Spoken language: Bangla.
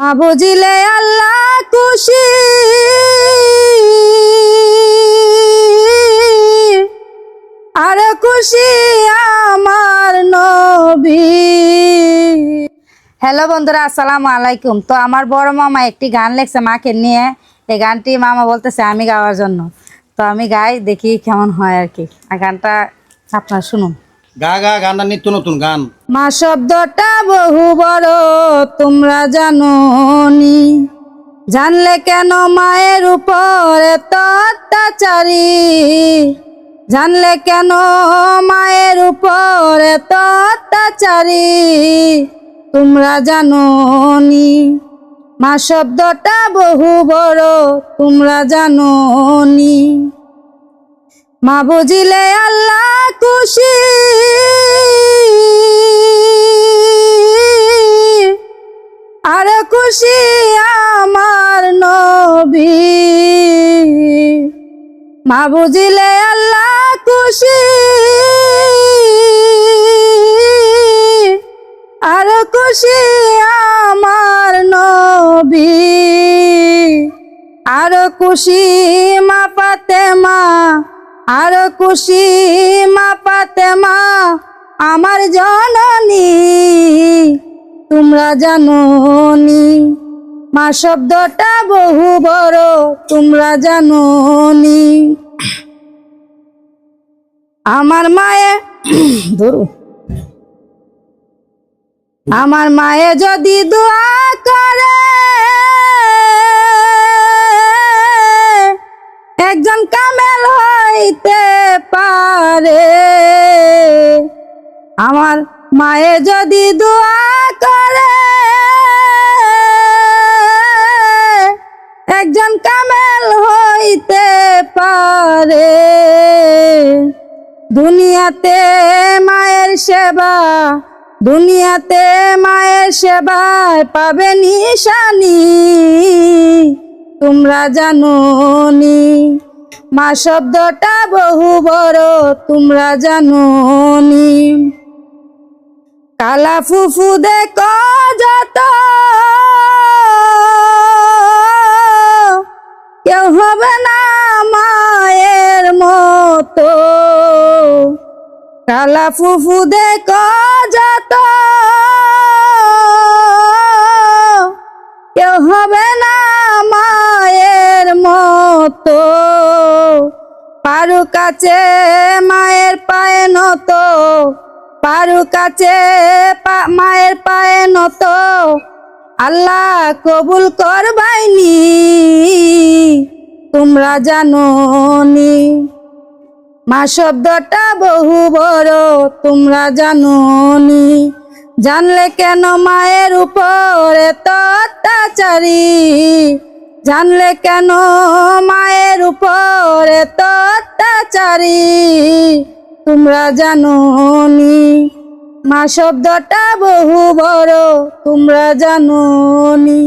বুঝিলে আল্লাহ খুশি। আর খুশি আমার নবী। হ্যালো বন্ধুরা, আসসালামু আলাইকুম। তো আমার বড় মামা একটি গান লেখছে মাকে নিয়ে। এই গানটি মামা বলতেছে, আমি গাওয়ার জন্য। তো আমি গাই, দেখি কেমন হয় আর কি। আর গানটা আপনার শুনুন। গা গা, গানটা নিত্য নতুন গান। মা শব্দটা বহু বড়, তোমরা জানো নি জানলে কেন মায়ের উপর এত অত্যাচারী? জানলে কেন মায়ের উপর এত অত্যাচারী? তোমরা জানো নি মা শব্দটা বহু বড়, তোমরা জানো নি মা বুঝিলে আল্লাহ খুশি আমার নবী। মা বুঝিলে আল্লাহ খুশি। আর খুশি আমার নবী। আর খুশি মা পাতে মা আর খুশি মা পাতে মা আমার জননী তোমরা জানো নি মা শব্দটা বহু বড়, তোমরা জানো নি আমার মায়ে, ধরু। আমার মায়ে যদি দোয়া করে মায়ে যদি দোয়া করে, একজন কামেল হইতে পারে। দুনিয়াতে মায়ের সেবা, দুনিয়াতে মায়ের সেবায় পাবে নিশানি। তোমরা জানো নি মা শব্দটা বহু বড়, তোমরা জানো নি কালা ফুফু দেখ যত। কেউ হবে না মায়ের মতো। কালা ফুফু দেখ যত। কেউ হবে না মায়ের মতো। পারু কাছে মায়ের পায়ে নত। পারু কাছে মায়ের পায়ে নত। আল্লাহ কবুল করবাইনি। তোমরা জানো নি মা শব্দটা বহু বড়, তোমরা জানো নি জানলে কেন মায়ের উপর এত অত্যাচারী? জানলে কেন মায়ের উপর এত অত্যাচারী? তোমরা জানো নি মা শব্দটা বহু বড় তোমরা জানো নি